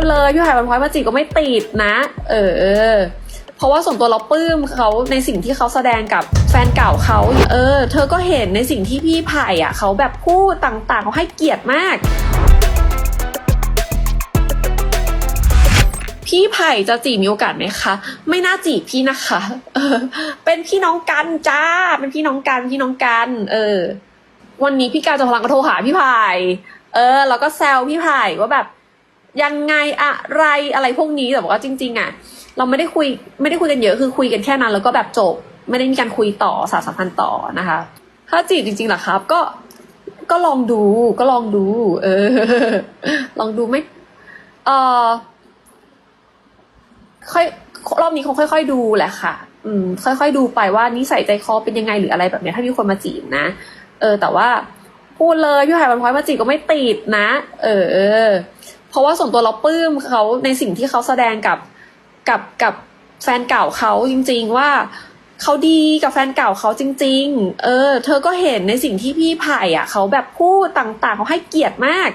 ดเลยพี่ไผ่วันพลอยมาจีบก็ไม่ติดนะ เออ เพราะว่าส่วนตัวเราปลื้มเขาในสิ่งที่เขาแสดงกับแฟนเก่าเขาเออ เธอก็เห็นในสิ่งที่พี่ไผ่อะเขาแบบพูดต่างๆเขาให้เกียรติมากพี่ไผ่จะจีบมีโอกาสไหมคะ ไม่น่าจีบพี่นะคะเออเป็นพี่น้องกันจ้า เป็นพี่น้องกันพี่น้องกัน เออ วันนี้พี่กาจะพลังก็โทรหาพี่ไผ่เออ แล้วก็แซวพี่ไผ่ว่าแบบ ยังไงอะไรอะไรพวกนี้แต่บอกว่าจริง ๆ อะ เราไม่ได้คุยไม่ได้คุยกันเยอะคือคุยกันแค่นั้น แล้วก็แบบจบ ไม่ได้มีการคุยต่อสารสัมพันธ์ต่อนะคะ ถ้าจีบจริงๆเหรอครับ ก็ก็ลองดูก็ลองดู เออ ลองดูไม่เออค่อยรอบนี้คงค่อย ๆ ดูแหละค่ะ อืม ค่อย ๆ ดูไปว่านิสัยใจคอเป็นยังไงหรืออะไรแบบเนี้ยถ้ามีคนมาจีบนะเออ แต่ว่าพูดเลยพี่ไผ่วันพลอยมาจีบก็ไม่ติดนะ เออ เพราะว่าส่วนตัวเราปลื้มเขาในสิ่งที่เขาแสดงกับกับกับแฟนเก่าเขาจริง ๆ ว่าเขาดีกับแฟนเก่าเขาจริง ๆ เออ เธอก็เห็นในสิ่งที่พี่ไผ่อะเขาแบบพูดต่างๆเขาให้เกียรติมาก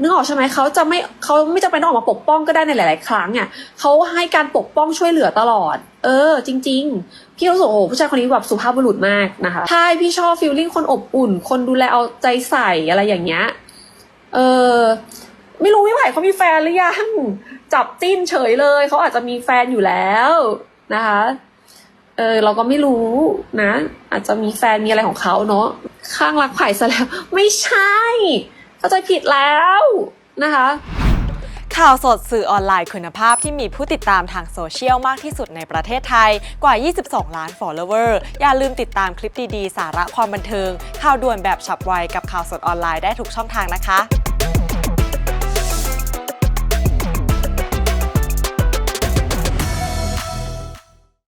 นึกออกใช่ไหมเขาจะไม่เขาไม่จำเป็นต้องออกมาปกป้องก็ได้ในหลาย ๆ ครั้งอะเขาให้การปกป้องช่วยเหลือตลอด เออ จริง ๆ พี่รู้สึกโอ้ผู้ชายคนนี้แบบสุภาพบุรุษมากนะคะใช่พี่ชอบฟีลลิ่งคนอบอุ่น คนดูแลเอาใจใส่อะไรอย่างเงี้ยเออ ไม่รู้พี่ไผ่เขามีแฟนหรือยัง จับจิ้นเฉยเลย เขาอาจจะมีแฟนอยู่แล้วนะคะ เออเราก็ไม่รู้นะ อาจจะมีแฟนมีอะไรของเขาเนาะข้างรักไผ่ซะแล้ว ไม่ใช่เข้าใจผิดแล้วนะคะข่าวสดสื่อออนไลน์คุณภาพที่มีผู้ติดตามทางโซเชียลมากที่สุดในประเทศไทยกว่า 22 ล้าน follower อย่าลืมติดตามคลิปดี ๆ สาระความบันเทิง ข่าวด่วนแบบฉับไวกับข่าวสดออนไลน์ได้ทุกช่องทางนะคะ